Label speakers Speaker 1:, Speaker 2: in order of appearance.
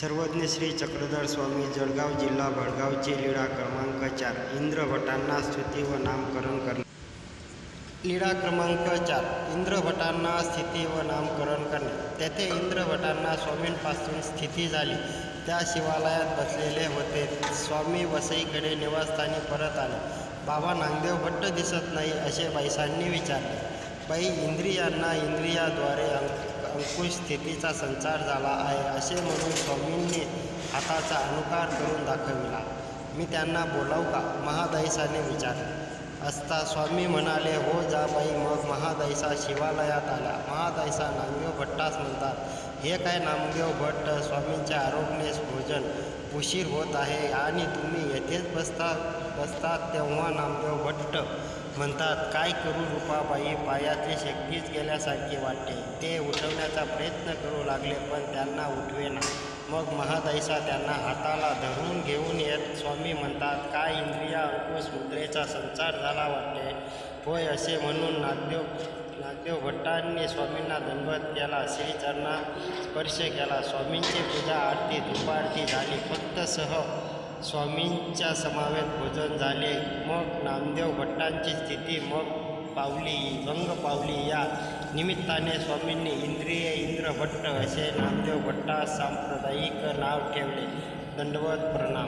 Speaker 1: सर्वज्ञ श्री चक्रधर स्वामी जळगाव जिल्हा भडगावचे लीळा क्रमांक चार. इंद्रभटांना स्तुती व नामकरण करणे. लीळा क्रमांक चार. इंद्रभटांना स्थिती व नामकरण करणे. तेथे इंद्रभटांना स्वामींपासून स्थिती झाली. त्या शिवालयात बसलेले होते. स्वामी वसईकडे निवासस्थानी परत आले. बाबा नामदेव भट्ट दिसत नाही असे बाईसांनी विचारले. बाई इंद्रियांना इंद्रियाद्वारे अंकुश स्थितीचा संचार झाला आहे असे म्हणून स्वामींनी हाताचा अनुकार करून दाखविला. मी त्यांना बोलावू का? महादाईसाने विचारले. असता स्वामी म्हणाले हो जा बाई मग महादैसा शिवालयात आला. महादैसा नामदेव भट्टास म्हणतात हे काय नामदेव भट्ट? स्वामींच्या आरोग्यास भोजन उशीर होत आहे आणि तुम्ही येथेच बसता बसतात तेव्हा नामदेव भट्ट म्हणतात काय करू रूपाबाई? पायातली शक्तीच गेल्यासारखी वाटते. ते उठवण्याचा प्रयत्न करू लागले पण त्यांना उठवेना. मग महादैसा त्यांना हाताला धरून घेऊन येत स्वामी म्हणतात काय इंद्रिया अंकुश मुद्रेचा संचार झाला वाटते? होय असे म्हणून नागदेव नागदेव भट्टांनी स्वामींना दंडवत केला श्रीचरणा स्पर्श केला. स्वामींची पूजा आरती धुपारती झाली. फक्त सह स्वामींच्या समावेत भोजन झाले. मग नामदेव भट्टांची स्थिती मग पावली भंग पावली या निमित्ताने स्वामींनी इंद्रिय इंद्रभट्ट असे नामदेव भट्टा सांप्रदायिक नाव ठेवले. दंडवत प्रणाम.